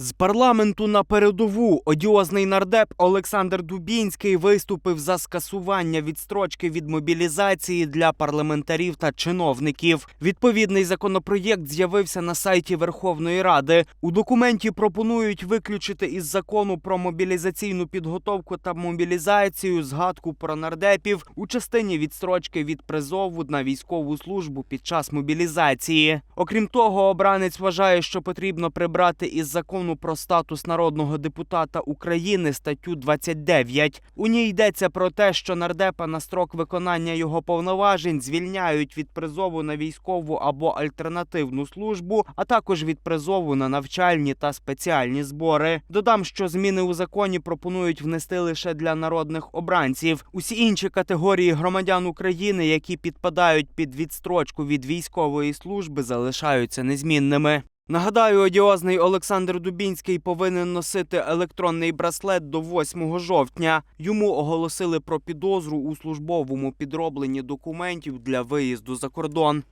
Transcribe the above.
З парламенту на передову одіозний нардеп Олександр Дубінський виступив за скасування відстрочки від мобілізації для парламентарів та чиновників. Відповідний законопроєкт з'явився на сайті Верховної Ради. У документі пропонують виключити із закону про мобілізаційну підготовку та мобілізацію згадку про нардепів у частині відстрочки від призову на військову службу під час мобілізації. Окрім того, обранець вважає, що потрібно прибрати із закону про статус народного депутата України статтю 29. У ній йдеться про те, що нардепа на строк виконання його повноважень звільняють від призову на військову або альтернативну службу, а також від призову на навчальні та спеціальні збори. Додам, що зміни у законі пропонують внести лише для народних обранців. Усі інші категорії громадян України, які підпадають під відстрочку від військової служби, залишаються незмінними. Нагадаю, одіозний Олександр Дубінський повинен носити електронний браслет до 8 жовтня. Йому оголосили про підозру у службовому підробленні документів для виїзду за кордон.